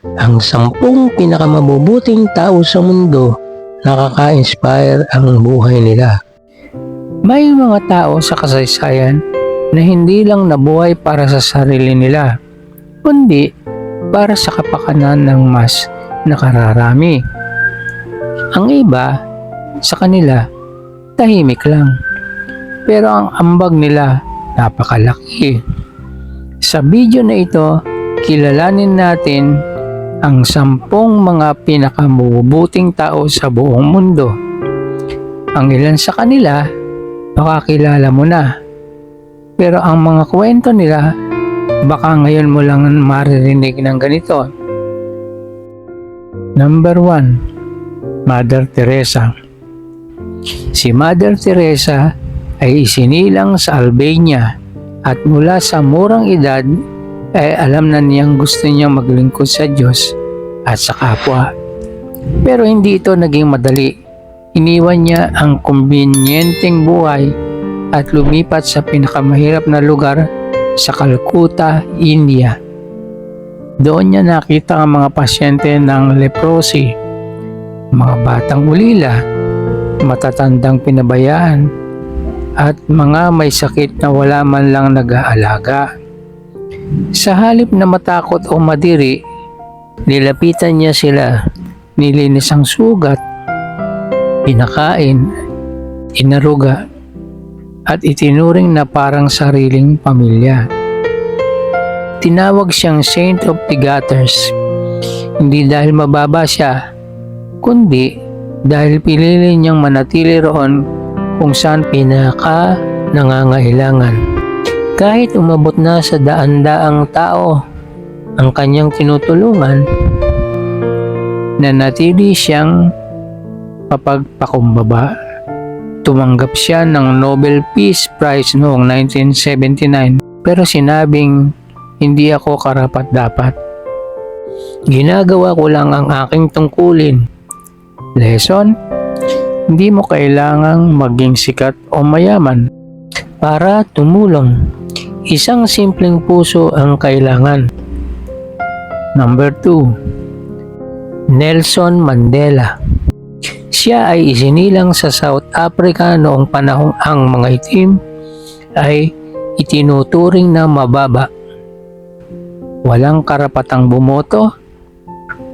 Ang sampung pinakamabubuting tao sa mundo nakaka-inspire ang buhay nila. May mga tao sa kasaysayan na hindi lang nabuhay para sa sarili nila, kundi para sa kapakanan ng mas nakararami. Ang iba, sa kanila, tahimik lang. Pero ang ambag nila, napakalaki. Sa video na ito, kilalanin natin ang sampung mga pinakamubuting tao sa buong mundo. Ang ilan sa kanila, makakilala mo na. Pero ang mga kwento nila, baka ngayon mo lang maririnig ng ganito. Number 1, Mother Teresa. Si Mother Teresa ay isinilang sa Albania at mula sa murang edad ay alam na niyang gusto niyang maglingkod sa Diyos at sa kapwa. Pero hindi ito naging madali. Iniwan niya ang kumbinyenteng buhay at lumipat sa pinakamahirap na lugar sa Calcutta, India. Doon niya nakita ang mga pasyente ng leprosy, mga batang ulila, matatandang pinabayaan, at mga may sakit na wala man lang nag-aalaga. Sa halip na matakot o madiri, nilapitan niya sila, nilinis ang sugat, pinakain, inaruga, at itinuring na parang sariling pamilya. Tinawag siyang Saint of the Gutters, hindi dahil mababa siya, kundi dahil pinili niyang manatili roon kung saan pinaka nangangailangan. Kahit umabot na sa daan-daang tao ang kanyang tinutulungan, nanatili siyang papagpakumbaba. Tumanggap siya ng Nobel Peace Prize noong 1979 pero sinabing hindi ako karapat dapat. Ginagawa ko lang ang aking tungkulin. Lesson? Hindi mo kailangang maging sikat o mayaman para tumulong. Isang simpleng puso ang kailangan. Number 2. Nelson Mandela Siya ay isinilang sa South Africa noong panahong ang mga itim ay itinuturing na mababa. Walang karapatang bumoto,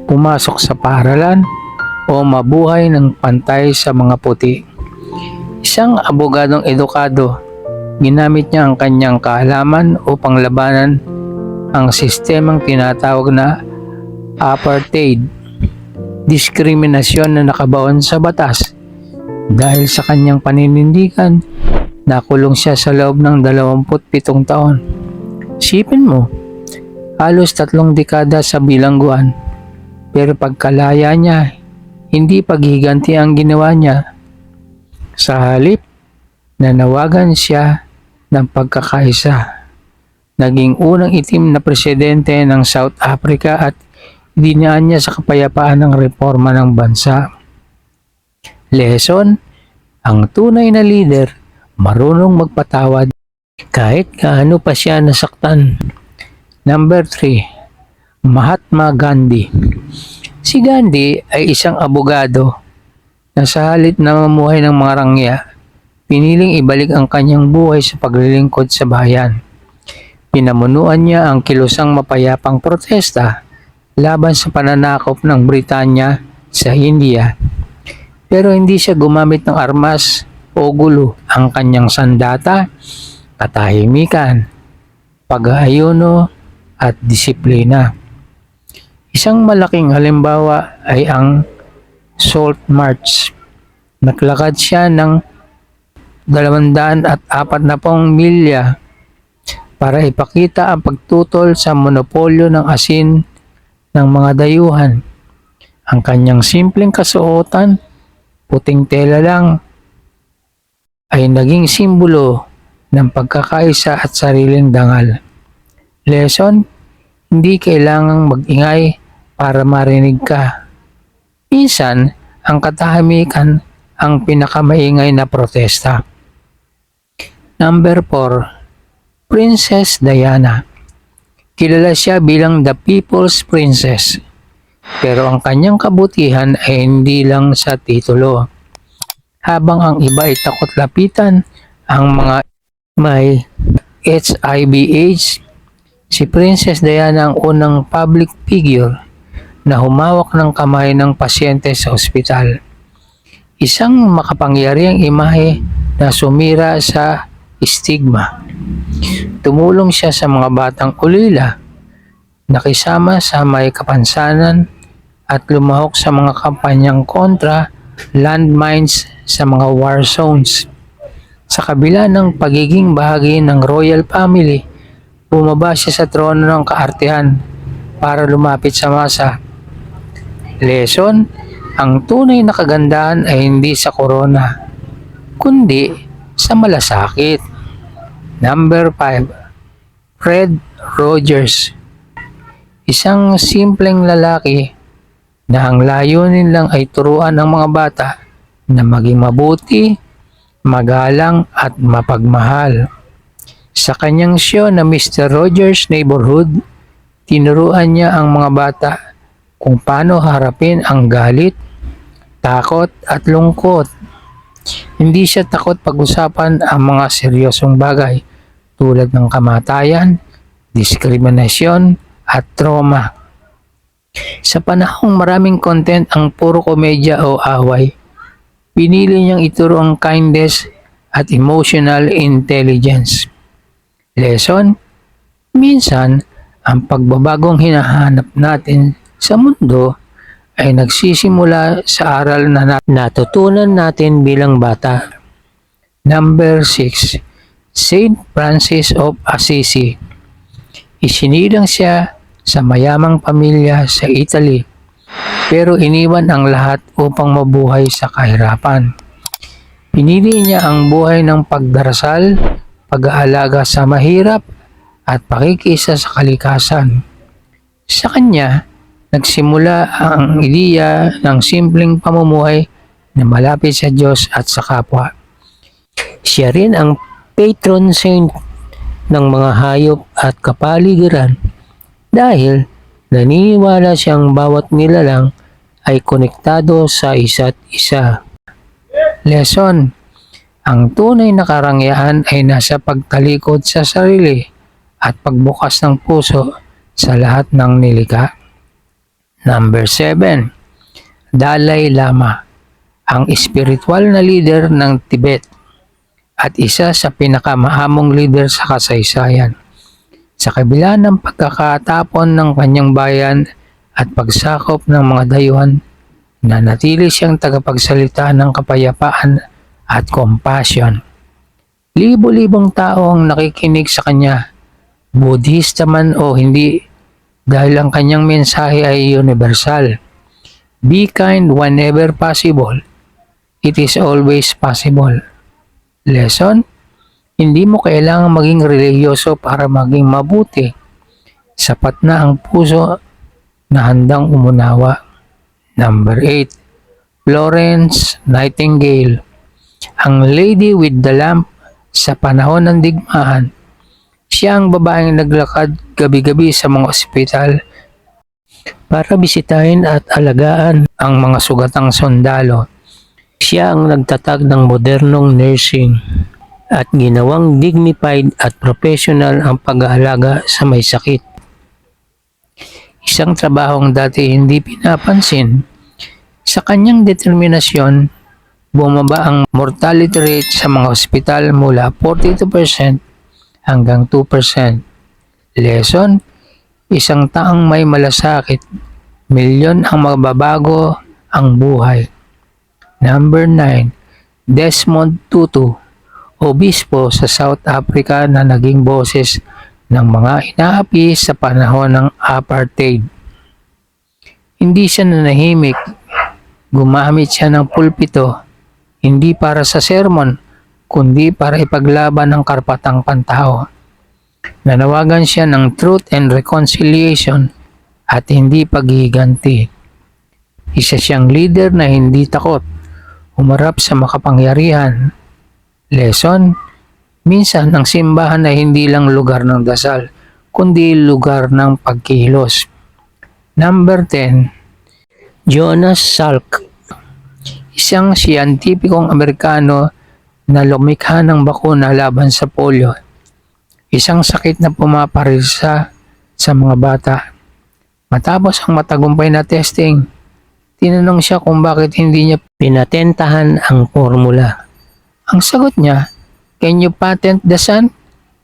pumasok sa paralan, o mabuhay ng pantay sa mga puti. Isang abogadong edukado, ginamit niya ang kanyang kaalaman upang labanan ang sistemang tinatawag na apartheid, diskriminasyon na nakabaon sa batas. Dahil sa kanyang paninindigan, nakulong siya sa loob ng 27 taon. Sipin mo, halos tatlong dekada sa bilangguan. Pero pagkalaya niya, hindi paghiganti ang ginawa niya. Sa halip, nanawagan siya ng pagkakaisa. Naging unang itim na presidente ng South Africa at dinaan niya sa kapayapaan ng reforma ng bansa. Lesson, ang tunay na leader marunong magpatawad kahit kaano pa siya nasaktan. Number 3, Mahatma Gandhi. Si Gandhi ay isang abogado na sa halip na mamuhay ng mga rangya, piniling ibalik ang kanyang buhay sa paglilingkod sa bayan. Pinamunuan niya ang kilusang mapayapang protesta laban sa pananakop ng Britanya sa India. Pero hindi siya gumamit ng armas o gulo ang kanyang sandata, katahimikan, pag-aayuno at disiplina. Isang malaking halimbawa ay ang Salt March. Naglakad siya ng 240 milya para ipakita ang pagtutol sa monopolyo ng asin ng mga dayuhan. Ang kanyang simpleng kasuotan, puting tela lang, ay naging simbolo ng pagkakaisa at sariling dangal. Lesson, hindi kailangang mag-ingay para marinig ka. Minsan, ang katahimikan ang pinakamaingay na protesta. Number 4. Princess Diana Kilala siya bilang the People's Princess Pero ang kanyang kabutihan ay hindi lang sa titulo. Habang ang iba ay takot lapitan ang mga may HIV/AIDS, si Princess Diana ang unang public figure na humawak ng kamay ng pasyente sa ospital. Isang makapangyarihang imahe na sumira sa stigma. Tumulong siya sa mga batang ulila, nakisama sa may kapansanan at lumahok sa mga kampanyang kontra landmines sa mga war zones. Sa kabila ng pagiging bahagi ng royal family, bumaba siya sa trono ng kaartehan para lumapit sa masa. Lesson, ang tunay na kagandahan ay hindi sa corona, kundi sa malasakit. Number 5. Fred Rogers Isang simpleng lalaki na ang layunin lang ay turuan ang mga bata na maging mabuti, magalang at mapagmahal. Sa kanyang show na Mr. Rogers Neighborhood, tinuruan niya ang mga bata kung paano harapin ang galit, takot at lungkot. Hindi siya takot pag-usapan ang mga seryosong bagay tulad ng kamatayan, diskriminasyon at trauma. Sa panahong maraming content ang puro komedya o away, pinili niyang ituro ang kindness at emotional intelligence. Lesson? Minsan, ang pagbabagong hinahanap natin sa mundo ay nagsisimula sa aral na nat- natutunan natin bilang bata. Number 6. Saint Francis of Assisi Isinilang siya sa mayamang pamilya sa Italy pero iniwan ang lahat upang mabuhay sa kahirapan. Pinili niya ang buhay ng pagdarasal, pag-aalaga sa mahirap at pakikisa sa kalikasan. Sa kanya, nagsimula ang ideya ng simpleng pamumuhay na malapit sa Diyos at sa kapwa. Siya rin ang patron saint ng mga hayop at kapaligiran dahil naniniwala siyang bawat nilalang ay konektado sa isa't isa. Lesson Ang tunay na karangyaan ay nasa pagtalikod sa sarili at pagbukas ng puso sa lahat ng nilikha. Number 7. Dalai Lama ang espiritual na leader ng Tibet at isa sa pinakamahamong leader sa kasaysayan. Sa kabila ng pagkakatapon ng kanyang bayan at pagsakop ng mga dayuhan, nanatili siyang tagapagsalita ng kapayapaan at compassion. Libo-libong tao ang nakikinig sa kanya, Buddhista man o hindi, dahil ang kanyang mensahe ay universal. Be kind whenever possible. It is always possible. Lesson? Hindi mo kailangan maging religyoso para maging mabuti. Sapat na ang puso na handang umunawa. Number 8. Florence Nightingale Ang Lady with the Lamp sa panahon ng digmaan. Siya ang babaeng naglakad gabi-gabi sa mga ospital para bisitahin at alagaan ang mga sugatang sundalo. Siya ang nagtatag ng modernong nursing at ginawang dignified at professional ang pag-aalaga sa may sakit. Isang trabahong dati hindi pinapansin, sa kanyang determinasyon, bumaba ang mortality rate sa mga ospital mula 42% hanggang 2%. Lesson, isang taong may malasakit, milyon ang magbabago ang buhay. Number 9, Desmond Tutu, obispo sa South Africa na naging boses ng mga inaapi sa panahon ng apartheid. Hindi siya nanahimik, gumamit siya ng pulpito, hindi para sa sermon, kundi para ipaglaban ang karapatang pantao. Nanawagan siya ng truth and reconciliation at hindi paghihiganti. Isa siyang leader na hindi takot, humarap sa makapangyarihan. Lesson, minsan ang simbahan ay hindi lang lugar ng dasal, kundi lugar ng pagkilos. Number 10, Jonas Salk Isang siyentipikong Amerikano na lumikha ng bakuna laban sa polio. Isang sakit na pumaparisa sa mga bata. Matapos ang matagumpay na testing, tinanong siya kung bakit hindi niya pinatentahan ang formula. Ang sagot niya, can you patent the sun?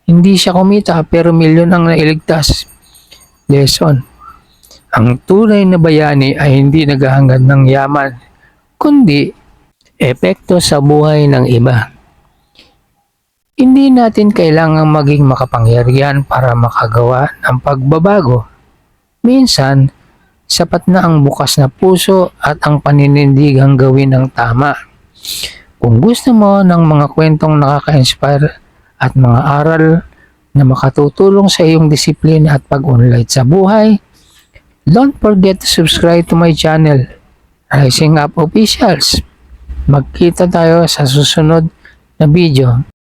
Hindi siya kumita pero milyon ang nailigtas. Lesson. Ang tunay na bayani ay hindi naghahangad ng yaman, kundi epekto sa buhay ng iba. Hindi natin kailangang maging makapangyarihan para makagawa ng pagbabago. Minsan, sapat na ang bukas na puso at ang paninindigang gawin ng tama. Kung gusto mo ng mga kwentong nakaka-inspire at mga aral na makatutulong sa iyong disiplina at pag-unlad sa buhay, don't forget to subscribe to my channel, Rising Up Officials. Magkita tayo sa susunod na video.